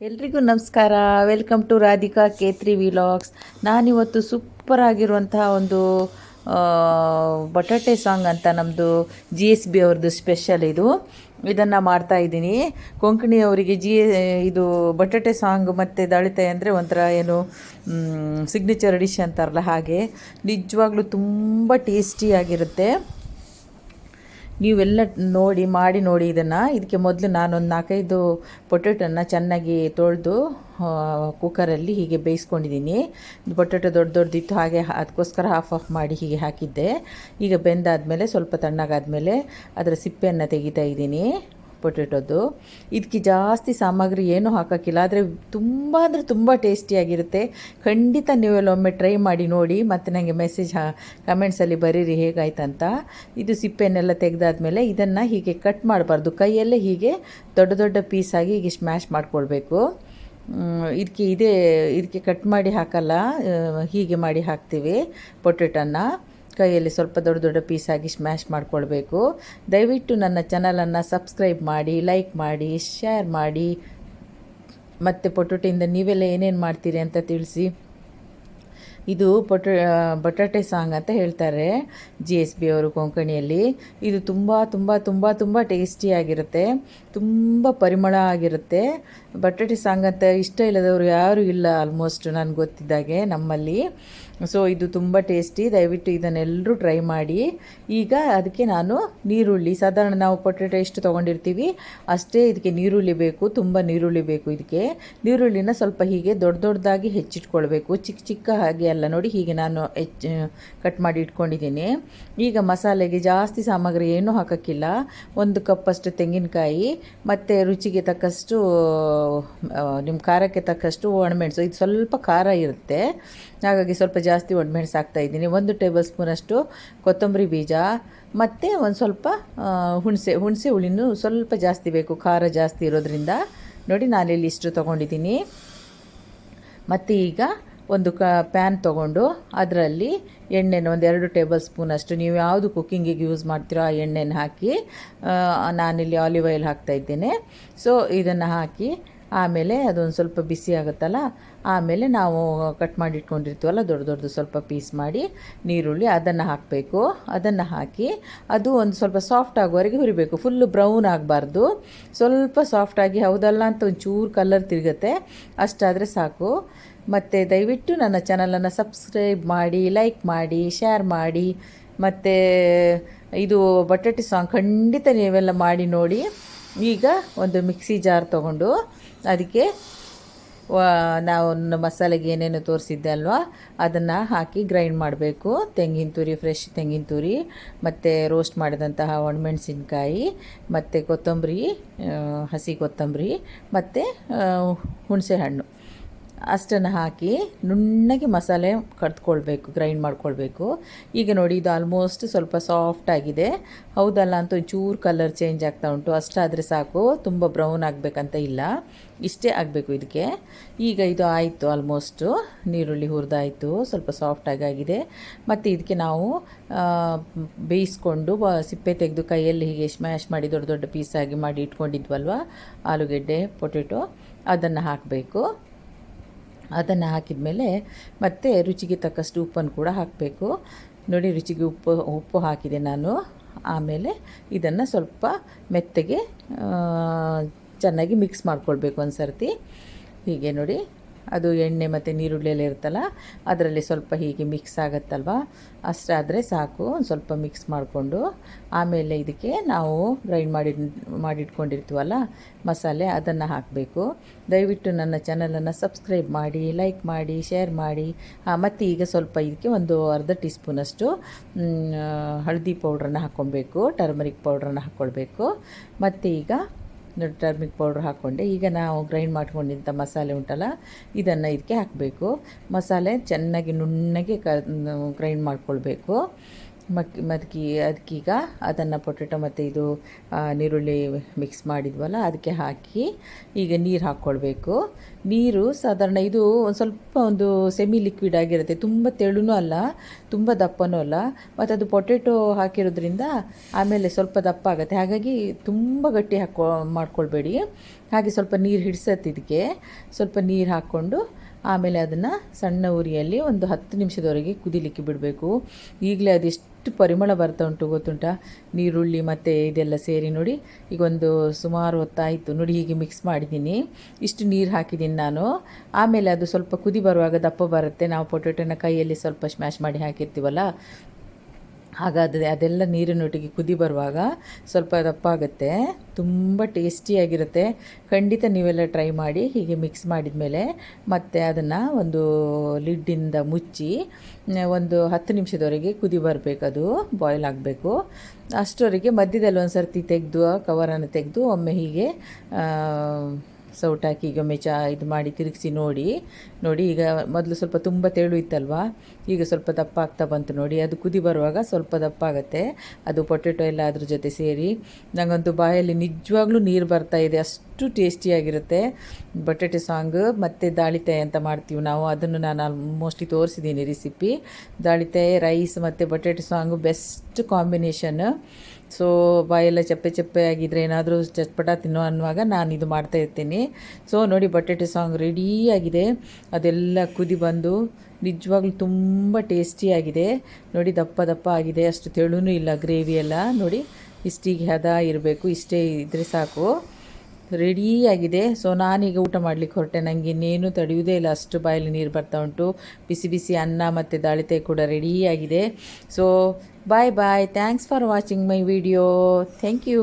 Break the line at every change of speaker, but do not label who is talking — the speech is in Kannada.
ಎಲ್ರಿಗೂ ನಮಸ್ಕಾರ. Welcome to Radhika Kethri vlogs ನಾನಿವತ್ತು ಸೂಪರ್ ಆಗಿರುವಂತಹ ಒಂದು ಬಟಾಟೆ ಸಾಂಗ್ ಅಂತ ನಮ್ಮದು ಜಿ ಎಸ್ ಬಿ ಅವ್ರದ್ದು ಸ್ಪೆಷಲ್ ಇದು. ಇದನ್ನು ಮಾಡ್ತಾ ಇದ್ದೀನಿ. ಕೊಂಕಣಿ ಅವರಿಗೆ ಜಿ ಇದು ಬಟಾಟೆ ಸಾಂಗ್ ಮತ್ತು ದಳಿತ ಅಂದರೆ ಒಂಥರ ಏನು ಸಿಗ್ನೇಚರ್ ಡಿಶ್ ಅಂತಾರಲ್ಲ ಹಾಗೆ. ನಿಜವಾಗ್ಲೂ ತುಂಬ ಟೇಸ್ಟಿಯಾಗಿರುತ್ತೆ ನೀವೆಲ್ಲ ನೋಡಿ, ಮಾಡಿ ನೋಡಿ ಇದನ್ನು. ಇದಕ್ಕೆ ಮೊದಲು ನಾನೊಂದು ನಾಲ್ಕೈದು ಪೊಟೆಟೊನ ಚೆನ್ನಾಗಿ ತೊಳೆದು ಕುಕ್ಕರಲ್ಲಿ ಹೀಗೆ ಬೇಯಿಸ್ಕೊಂಡಿದ್ದೀನಿ ಪೊಟೆಟೊ ದೊಡ್ಡ ದೊಡ್ಡದಿತ್ತು ಹಾಗೆ ಅದಕ್ಕೋಸ್ಕರ ಹಾಫ್ ಆಫ್ ಮಾಡಿ ಹೀಗೆ ಹಾಕಿದ್ದೆ. ಈಗ ಬೆಂದಾದಮೇಲೆ, ಸ್ವಲ್ಪ ತಣ್ಣಗಾದಮೇಲೆ ಅದರ ಸಿಪ್ಪೆಯನ್ನು ತೆಗಿತಾ ಇದ್ದೀನಿ ಪೊಟೆಟೊದು ಇದಕ್ಕೆ ಜಾಸ್ತಿ ಸಾಮಗ್ರಿ ಏನೂ ಹಾಕೋಕ್ಕಿಲ್ಲ, ಆದರೆ ತುಂಬ ಅಂದರೆ ತುಂಬ ಟೇಸ್ಟಿಯಾಗಿರುತ್ತೆ. ಖಂಡಿತ ನೀವೆಲ್ಲ ಒಮ್ಮೆ ಟ್ರೈ ಮಾಡಿ ನೋಡಿ, ಮತ್ತು ನನಗೆ ಮೆಸೇಜ್ ಹಾ ಕಮೆಂಟ್ಸಲ್ಲಿ ಬರೀರಿ ಹೇಗಾಯ್ತಂತ. ಇದು ಸಿಪ್ಪೆನೆಲ್ಲ ತೆಗೆದಾದ್ಮೇಲೆ ಇದನ್ನು ಹೀಗೆ ಕಟ್ ಮಾಡಬಾರ್ದು. ಕೈಯಲ್ಲೇ ಹೀಗೆ ದೊಡ್ಡ ದೊಡ್ಡ ಪೀಸಾಗಿ ಹೀಗೆ ಸ್ಮ್ಯಾಶ್ ಮಾಡ್ಕೊಳ್ಬೇಕು. ಇದಕ್ಕೆ ಇದೇ ಇದಕ್ಕೆ ಕಟ್ ಮಾಡಿ ಹಾಕಲ್ಲ ಹೀಗೆ ಮಾಡಿ ಹಾಕ್ತೀವಿ ಪೊಟೆಟೊನ್ನ ಕೈಯಲ್ಲಿ ಸ್ವಲ್ಪ ದೊಡ್ಡ ದೊಡ್ಡ ಪೀಸಾಗಿ ಸ್ಮ್ಯಾಶ್ ಮಾಡಿಕೊಳ್ಬೇಕು. ದಯವಿಟ್ಟು ನನ್ನ ಚಾನಲನ್ನು ಸಬ್ಸ್ಕ್ರೈಬ್ ಮಾಡಿ ಲೈಕ್ ಮಾಡಿ ಶೇರ್ ಮಾಡಿ. ಮತ್ತು ಪೊಟೊಟೆಯಿಂದ ನೀವೆಲ್ಲ ಏನೇನು ಮಾಡ್ತೀರಿ ಅಂತ ತಿಳಿಸಿ. ಇದು ಪೊಟ ಬಟಾಟೆ ಸಾಂಗ್ ಅಂತ ಹೇಳ್ತಾರೆ ಜಿ ಎಸ್ ಬಿ ಅವರು ಕೊಂಕಣಿಯಲ್ಲಿ. ಇದು ತುಂಬ ತುಂಬ ತುಂಬ ತುಂಬ ಟೇಸ್ಟಿಯಾಗಿರುತ್ತೆ ತುಂಬ ಪರಿಮಳ ಆಗಿರುತ್ತೆ. ಬಟಾಟೆ ಸಾಂಗ್ ಅಂತ ಇಷ್ಟ ಇಲ್ಲದವರು ಯಾರೂ ಇಲ್ಲ ಆಲ್ಮೋಸ್ಟ್ ನನಗೆ ಗೊತ್ತಿದ್ದಾಗೆ ನಮ್ಮಲ್ಲಿ. ಸೊ ಇದು ತುಂಬ ಟೇಸ್ಟಿ ದಯವಿಟ್ಟು ಇದನ್ನೆಲ್ಲರೂ ಟ್ರೈ ಮಾಡಿ. ಈಗ ಅದಕ್ಕೆ ನಾನು ನೀರುಳ್ಳಿ. ಸಾಧಾರಣ ನಾವು ಪೊಟೆಟೊ ಎಷ್ಟು ತೊಗೊಂಡಿರ್ತೀವಿ. ಅಷ್ಟೇ ಇದಕ್ಕೆ ನೀರುಳ್ಳಿ ಬೇಕು. ತುಂಬ ನೀರುಳ್ಳಿ ಬೇಕು ಇದಕ್ಕೆ. ನೀರುಳ್ಳಿನ ಸ್ವಲ್ಪ ಹೀಗೆ ದೊಡ್ಡ ದೊಡ್ಡದಾಗಿ ಹೆಚ್ಚಿಟ್ಕೊಳ್ಬೇಕು. ಚಿಕ್ಕ ಚಿಕ್ಕ ಹಾಗೆ ಅಲ್ಲ ನೋಡಿ, ಹೀಗೆ ನಾನು ಹೆಚ್ಚು ಕಟ್ ಮಾಡಿ ಇಟ್ಕೊಂಡಿದ್ದೀನಿ. ಈಗ ಮಸಾಲೆಗೆ ಜಾಸ್ತಿ ಸಾಮಗ್ರಿ ಏನೂ ಹಾಕೋಕ್ಕಿಲ್ಲ. ಒಂದು ಕಪ್ಪಷ್ಟು ತೆಂಗಿನಕಾಯಿ, ಮತ್ತು ರುಚಿಗೆ ತಕ್ಕಷ್ಟು ನಿಮ್ಮ ಖಾರಕ್ಕೆ ತಕ್ಕಷ್ಟು ಒಣಮೆಣಸು. ಇದು ಸ್ವಲ್ಪ ಖಾರ ಇರುತ್ತೆ. ಹಾಗಾಗಿ ಸ್ವಲ್ಪ ಜಾಸ್ತಿ ಒಣಮೆಣಸು ಹಾಕ್ತಾ ಇದ್ದೀನಿ. ಒಂದು ಟೇಬಲ್ ಸ್ಪೂನಷ್ಟು ಕೊತ್ತಂಬರಿ ಬೀಜ, ಮತ್ತು ಒಂದು ಸ್ವಲ್ಪ ಹುಣಸೆ ಹುಣಸೆ ಹುಳಿನೂ ಸ್ವಲ್ಪ ಜಾಸ್ತಿ ಬೇಕು. ಖಾರ ಜಾಸ್ತಿ ಇರೋದ್ರಿಂದ. ನೋಡಿ ನಾನಿಲ್ಲಿ ಇಷ್ಟು ತೊಗೊಂಡಿದ್ದೀನಿ. ಮತ್ತು ಈಗ ಒಂದು ಕ, ಪ್ಯಾನ್ ತೊಗೊಂಡು ಅದರಲ್ಲಿ ಎಣ್ಣೆನ ಒಂದು ಎರಡು ಟೇಬಲ್ ಸ್ಪೂನಷ್ಟು ನೀವು ಯಾವುದು ಕುಕ್ಕಿಂಗಿಗೆ ಯೂಸ್ ಮಾಡ್ತೀರೋ ಆ ಎಣ್ಣೆನ ಹಾಕಿ ನಾನಿಲ್ಲಿ ಆಲಿವ್ ಆಯಿಲ್ ಹಾಕ್ತಾ ಇದ್ದೇನೆ. ಸೊ ಇದನ್ನು ಹಾಕಿ ಆಮೇಲೆ ಅದೊಂದು ಸ್ವಲ್ಪ ಬಿಸಿ ಆಗುತ್ತಲ್ಲ, ಆಮೇಲೆ ನಾವು ಕಟ್ ಮಾಡಿ ಇಟ್ಕೊಂಡಿರ್ತೀವಲ್ಲ, ದೊಡ್ಡ ದೊಡ್ಡದು ಸ್ವಲ್ಪ ಪೀಸ್ ಮಾಡಿ ನೀರುಳ್ಳಿ ಅದನ್ನು ಹಾಕಬೇಕು. ಅದನ್ನು ಹಾಕಿ ಅದು ಒಂದು ಸ್ವಲ್ಪ ಸಾಫ್ಟ್ ಆಗುವವರೆಗೆ ಹುರಿಬೇಕು. ಫುಲ್ಲು ಬ್ರೌನ್ ಆಗಬಾರ್ದು. ಸ್ವಲ್ಪ ಸಾಫ್ಟಾಗಿ ಹೌದಲ್ಲ ಅಂತ ಒಂಚೂರು ಕಲರ್ ತಿರುಗುತ್ತೆ. ಅಷ್ಟಾದರೆ ಸಾಕು. ಮತ್ತು ದಯವಿಟ್ಟು ನನ್ನ ಚಾನಲನ್ನು ಸಬ್ಸ್ಕ್ರೈಬ್ ಮಾಡಿ ಲೈಕ್ ಮಾಡಿ ಶೇರ್ ಮಾಡಿ. ಮತ್ತು ಇದು ಬಟಾಟೆ ಸಾಂಗ್ ಖಂಡಿತ ನೀವೆಲ್ಲ ಮಾಡಿ ನೋಡಿ. ಈಗ ಒಂದು ಮಿಕ್ಸಿ ಜಾರ್ ತೊಗೊಂಡು ಅದಕ್ಕೆ ನಾವು ಮಸಾಲೆಗೆ ಏನೇನು ತೋರಿಸಿದ್ದೆ ಅಲ್ವಾ, ಅದನ್ನು ಹಾಕಿ ಗ್ರೈಂಡ್ ಮಾಡಬೇಕು. ತೆಂಗಿನ ತುರಿ ಫ್ರೆಶ್ ತೆಂಗಿನ ತುರಿ, ಮತ್ತು ರೋಸ್ಟ್ ಮಾಡಿದಂತಹ ಒಣಮೆಣಸಿನ್ಕಾಯಿ, ಮತ್ತು ಕೊತ್ತಂಬರಿ ಹಸಿ ಕೊತ್ತಂಬರಿ, ಮತ್ತು ಹುಣಸೆ ಹಣ್ಣು. ಅಷ್ಟನ್ನು ಹಾಕಿ ನುಣ್ಣಗೆ ಮಸಾಲೆ ಕಟ್ಕೊಳ್ಬೇಕು ಗ್ರೈಂಡ್ ಮಾಡ್ಕೊಳ್ಬೇಕು. ಈಗ ನೋಡಿ ಇದು ಆಲ್ಮೋಸ್ಟ್ ಸ್ವಲ್ಪ ಸಾಫ್ಟ್ ಆಗಿದೆ. ಹೌದಲ್ಲ ಅಂತ ಒಂಚೂರು ಕಲರ್ ಚೇಂಜ್ ಆಗ್ತಾ ಉಂಟು. ಅಷ್ಟಾದರೆ ಸಾಕು, ತುಂಬ ಬ್ರೌನ್ ಆಗಬೇಕಂತ ಇಲ್ಲ. ಇಷ್ಟೇ ಆಗಬೇಕು ಇದಕ್ಕೆ. ಈಗ ಇದು ಆಯಿತು ಆಲ್ಮೋಸ್ಟು ನೀರುಳ್ಳಿ ಹುರಿದಾಯಿತು, ಸ್ವಲ್ಪ ಸಾಫ್ಟಾಗಿ ಆಗಿದೆ. ಮತ್ತು ಇದಕ್ಕೆ ನಾವು ಬೇಯಿಸ್ಕೊಂಡು ಸಿಪ್ಪೆ ತೆಗೆದು ಕೈಯಲ್ಲಿ ಹೀಗೆ ಸ್ಮ್ಯಾಶ್ ಮಾಡಿ ದೊಡ್ಡ ದೊಡ್ಡ ಪೀಸಾಗಿ ಮಾಡಿ ಇಟ್ಕೊಂಡಿದ್ವಲ್ವ? ಆಲೂಗೆಡ್ಡೆ ಪೊಟೆಟೊ ಅದನ್ನು ಹಾಕಬೇಕು. ಅದನ್ನು ಹಾಕಿದ ಮೇಲೆ ಮತ್ತೆ ರುಚಿಗೆ ತಕ್ಕಷ್ಟು ಉಪ್ಪನ್ನು ಕೂಡ ಹಾಕಬೇಕು. ನೋಡಿ, ರುಚಿಗೆ ಉಪ್ಪು ಉಪ್ಪು ಹಾಕಿದೆ ನಾನು. ಆಮೇಲೆ ಇದನ್ನು ಸ್ವಲ್ಪ ಮೆತ್ತಗೆ ಚೆನ್ನಾಗಿ ಮಿಕ್ಸ್ ಮಾಡ್ಕೊಳ್ಬೇಕು ಒಂದು ಸರ್ತಿ ಹೀಗೆ ನೋಡಿ. ಅದು ಎಣ್ಣೆ ಮತ್ತು ನೀರುಳ್ಳಿಯಲ್ಲಿ ಇರುತ್ತಲ್ಲ, ಅದರಲ್ಲಿ ಸ್ವಲ್ಪ ಹೀಗೆ ಮಿಕ್ಸ್ ಆಗುತ್ತಲ್ವ? ಅಷ್ಟಾದರೆ ಸಾಕು ಸ್ವಲ್ಪ ಮಿಕ್ಸ್ ಮಾಡಿಕೊಂಡು. ಆಮೇಲೆ ಇದಕ್ಕೆ ನಾವು ಗ್ರೈಂಡ್ ಮಾಡಿ, ಮಾಡಿಟ್ಕೊಂಡಿರ್ತೀವಲ್ಲ, ಮಸಾಲೆ ಅದನ್ನು ಹಾಕಬೇಕು. ದಯವಿಟ್ಟು ನನ್ನ ಚಾನಲನ್ನು ಸಬ್ಸ್ಕ್ರೈಬ್ ಮಾಡಿ ಲೈಕ್ ಮಾಡಿ ಶೇರ್ ಮಾಡಿ. ಮತ್ತು ಈಗ ಸ್ವಲ್ಪ ಇದಕ್ಕೆ ಒಂದು ಅರ್ಧ ಟೀ ಸ್ಪೂನಷ್ಟು ಹಳದಿ ಪೌಡ್ರನ್ನು ಹಾಕ್ಕೊಬೇಕು ಟರ್ಮರಿಕ್ ಪೌಡ್ರನ್ನು ಹಾಕ್ಕೊಳ್ಬೇಕು. ಮತ್ತು ಈಗ ಟರ್ಮಿಕ್ ಪೌಡ್ರ್ ಹಾಕ್ಕೊಂಡೆ ಈಗ ನಾವು ಗ್ರೈಂಡ್ ಮಾಡ್ಕೊಂಡಿದ್ದ ಮಸಾಲೆ ಉಂಟಲ್ಲ, ಇದನ್ನು ಇದಕ್ಕೆ ಹಾಕಬೇಕು. ಮಸಾಲೆ ಚೆನ್ನಾಗಿ ನುಣ್ಣಗೆ ಕ ಗ್ರೈಂಡ್ ಮಾಡ್ಕೊಳ್ಬೇಕು. ಮಕ್ ಮದ್ಕಿ ಅದಕ್ಕೀಗ ಅದನ್ನು ಪೊಟೆಟೊ ಮತ್ತು ಇದು ನೀರುಳ್ಳಿ ಮಿಕ್ಸ್ ಮಾಡಿದ್ವಲ್ಲ ಅದಕ್ಕೆ ಹಾಕಿ ಈಗ ನೀರು ಹಾಕ್ಕೊಳ್ಬೇಕು ನೀರು ಸಾಧಾರಣ ಇದು ಒಂದು ಸ್ವಲ್ಪ ಒಂದು ಸೆಮಿ ಲಿಕ್ವಿಡ್ ಆಗಿರುತ್ತೆ. ತುಂಬ ತೆಳುನೂ ಅಲ್ಲ, ತುಂಬ ದಪ್ಪನೂ ಅಲ್ಲ. ಮತ್ತು ಅದು ಪೊಟೆಟೊ ಹಾಕಿರೋದ್ರಿಂದ ಆಮೇಲೆ ಸ್ವಲ್ಪ ದಪ್ಪ ಆಗುತ್ತೆ. ಹಾಗಾಗಿ ತುಂಬ ಗಟ್ಟಿ ಹಾಕೋ, ಮಾಡ್ಕೊಳ್ಬೇಡಿ. ಹಾಗೆ ಸ್ವಲ್ಪ ನೀರು ಹಿಡಿಸತ್ತೆ ಇದಕ್ಕೆ ಸ್ವಲ್ಪ ನೀರು ಹಾಕ್ಕೊಂಡು ಆಮೇಲೆ ಅದನ್ನು ಸಣ್ಣ ಉರಿಯಲ್ಲಿ ಒಂದು ಹತ್ತು ನಿಮಿಷದವರೆಗೆ ಕುದಿಲಿಕ್ಕೆ ಬಿಡಬೇಕು. ಈಗಲೇ ಅದೆಷ್ಟು ಪರಿಮಳ ಬರ್ತಾ ಉಂಟು ಗೊತ್ತುಂಟ? ನೀರುಳ್ಳಿ ಮತ್ತು ಇದೆಲ್ಲ ಸೇರಿ ನೋಡಿ, ಈಗ ಒಂದು ಸುಮಾರು ಹೊತ್ತಾಯಿತು. ನೋಡಿ ಹೀಗೆ ಮಿಕ್ಸ್ ಮಾಡಿದ್ದೀನಿ. ಇಷ್ಟು ನೀರು ಹಾಕಿದ್ದೀನಿ ನಾನು. ಆಮೇಲೆ ಅದು ಸ್ವಲ್ಪ ಕುದಿ ಬರುವಾಗ ದಪ್ಪ ಬರುತ್ತೆ. ನಾವು ಪೊಟೊಟೊನ ಕೈಯಲ್ಲಿ ಸ್ವಲ್ಪ ಸ್ಮ್ಯಾಶ್ ಮಾಡಿ ಹಾಕಿರ್ತೀವಲ್ಲ ಹಾಗಾದರೆ ಅದೆಲ್ಲ ನೀರಿನೊಟ್ಟಿಗೆ ಕುದಿ ಬರುವಾಗ ಸ್ವಲ್ಪ ದಪ್ಪ ಆಗುತ್ತೆ ತುಂಬ ಟೇಸ್ಟಿಯಾಗಿರುತ್ತೆ ಖಂಡಿತ ನೀವೆಲ್ಲ ಟ್ರೈ ಮಾಡಿ, ಹೀಗೆ ಮಿಕ್ಸ್ ಮಾಡಿದ ಮೇಲೆ ಮತ್ತೆ ಅದನ್ನು ಒಂದು ಲಿಡ್ಡಿಂದ ಮುಚ್ಚಿ, ಒಂದು ಹತ್ತು ನಿಮಿಷದವರೆಗೆ ಕುದಿ ಬರಬೇಕು ಅದು ಬಾಯ್ಲ್ ಆಗಬೇಕು. ಅಷ್ಟರವರೆಗೆ ಮಧ್ಯದಲ್ಲಿ ಒಂದು ಸರ್ತಿ ತೆಗೆದು ಕವರನ್ನು ತೆಗೆದು, ಒಮ್ಮೆ ಹೀಗೆ ಸೌಟಾಕಿ ಈಗ ಒಮ್ಮೆ ಇದು ಮಾಡಿ ತಿರುಗಿಸಿ ನೋಡಿ ನೋಡಿ ಈಗ ಮೊದಲು ಸ್ವಲ್ಪ ತುಂಬ ತೆಳು ಇತ್ತಲ್ವಾ? ಈಗ ಸ್ವಲ್ಪ ದಪ್ಪ ಆಗ್ತಾ ಬಂತು ನೋಡಿ, ಅದು ಕುದಿ ಬರುವಾಗ ಸ್ವಲ್ಪ ದಪ್ಪ ಆಗುತ್ತೆ. ಅದು ಪೊಟೆಟೊ ಎಲ್ಲ ಅದ್ರ ಜೊತೆ ಸೇರಿ. ನನಗಂತೂ ಬಾಯಲ್ಲಿ ನಿಜವಾಗ್ಲೂ ನೀರು ಬರ್ತಾ ಇದೆ, ಅಷ್ಟು ಟೇಸ್ಟಿಯಾಗಿರುತ್ತೆ ಬಟಾಟೆ ಸಾಂಗ್ ಮತ್ತು ದಾಳಿತಾಯಿ ಅಂತ ಮಾಡ್ತೀವಿ ನಾವು, ಅದನ್ನು ನಾನು ಮೋಸ್ಟ್ಲಿ ತೋರಿಸಿದ್ದೀನಿ ರೆಸಿಪಿ ದಾಳಿತಾಯಿ ರೈಸ್ ಮತ್ತು ಬಟಾಟೆ ಸಾಂಗು ಬೆಸ್ಟ್ ಕಾಂಬಿನೇಷನ್ ಸೊ ಬಾಯೆಲ್ಲ ಚಪ್ಪೆ ಚಪ್ಪೆ ಆಗಿದ್ರೆ ಏನಾದರೂ ಚಟ್ಪಟ ತಿನ್ನೋ ಅನ್ನುವಾಗ ನಾನು ಇದು ಮಾಡ್ತಾ ಇರ್ತೀನಿ. ಸೊ ನೋಡಿ ಬಟಾಟೆ ಸಾಂಗ್ ರೆಡಿಯಾಗಿದೆ ಅದೆಲ್ಲ ಕುದಿ ಬಂದು ನಿಜವಾಗ್ಲೂ ತುಂಬ ಟೇಸ್ಟಿಯಾಗಿದೆ ನೋಡಿ ದಪ್ಪ ದಪ್ಪ ಆಗಿದೆ. ಅಷ್ಟು ತೆಳುನೂ ಇಲ್ಲ ಗ್ರೇವಿ ಎಲ್ಲ. ನೋಡಿ ಇಷ್ಟಿಗೆ ಹದ ಇರಬೇಕು, ಇಷ್ಟೇ ಇದ್ದರೆ ಸಾಕು. ರೆಡಿಯಾಗಿದೆ. ಸೊ, ನಾನೀಗ ಊಟ ಮಾಡಲಿಕ್ಕೆ ಹೊರಟೆ. ನನಗೆ ಇನ್ನೇನು ತಡೆಯುವುದೇ ಇಲ್ಲ. ಅಷ್ಟು ಬಾಯಲ್ಲಿ ನೀರು ಬರ್ತಾ ಉಂಟು. ಬಿಸಿ ಬಿಸಿ ಅನ್ನ ಮತ್ತು ದಾಳಿತೆ ಕೂಡ ರೆಡಿಯಾಗಿದೆ. So bye bye thanks for watching my video thank you